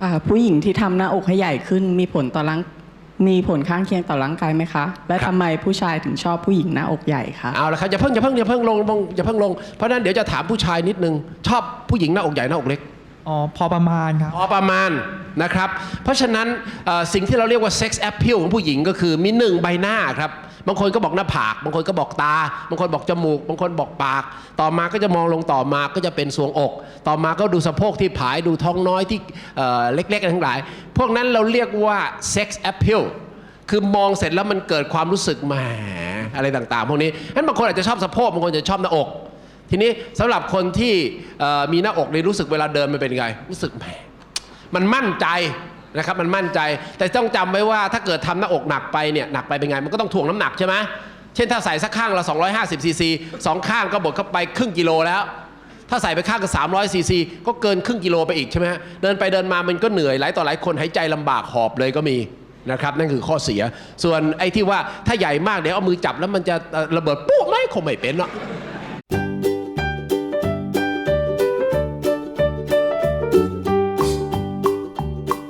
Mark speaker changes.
Speaker 1: ค่ะผู้หญิงที่ทำหน้าอกให้ใหญ่ขึ้นมีผลต่อร่างมีผลข้างเคียงต่อร่างกายไหมคะ และ
Speaker 2: ครับ
Speaker 1: ทำไมผู้ชายถึงชอบผู้หญิงหน้าอกใหญ่คะ
Speaker 2: เอาละครับอย่าเพิ่งอย่าเพิ่งอย่าเพิ่งลงอย่าเพิ่งลงเพราะฉะนั้นเดี๋ยวจะถามผู้ชายนิดนึงชอบผู้หญิงหน้าอกใหญ่หน้าอกเล็ก
Speaker 3: อ๋อพอประมาณครับ
Speaker 2: พอประมาณ นะครับ เพราะฉะนั้นสิ่งที่เราเรียกว่าเซ็กซ์แอ e พิลของผู้หญิงก็คือมีหนึ่งใบหน้าครับ บางคนก็บอกหน้าผาก บางคนก็บอกตา บางคนบอกจมูก บางคนบอกปาก ต่อมาก็จะมองลงต่อมาก็จะเป็นสวงอก ต่อมาก็ดูสะโพกที่ผายดูท้องน้อยที่เเล็กๆทั้งหลาย พวกนั้นเราเรียกว่าเซ็กซ์แอ e พิลคือมองเสร็จแล้วมันเกิดความรู้สึกแหมอะไรต่างๆ พวกนี้นั้นบางคนอาจจะชอบสะโพกบางคนจะชอบหน้าอก ทีนี้สำหรับคนที่มีหน้าอกนี่รู้สึกเวลาเดินมันเป็นไง รู้สึกแหม มันมั่นใจนะครับมันมั่นใจ แต่ต้องจำไว้ว่าถ้าเกิดทำหน้าอกหนักไปเนี่ยหนักไปเป็นไงมันก็ต้องถ่วงน้ำหนักใช่ไหมเช่นถ้าใส่สักข้างละ250ซีซีสองข้างก็บดเข้าไปครึ่งกิโลแล้ว ถ้าใส่ไปข้างก็300ซีซีก็เกินครึ่งกิโลไปอีกใช่ไหมเดินไปเดินมามันก็เหนื่อยหลายต่อหลายคนหายใจลำบากหอบเลยก็มีนะครับนั่นคือข้อเสีย ส่วนไอ้ที่ว่าถ้าใหญ่มากเดี๋ยวเอามือจับแล้วมันจะระเบิดปุ๊บไหมคงไม่เป็นหรอก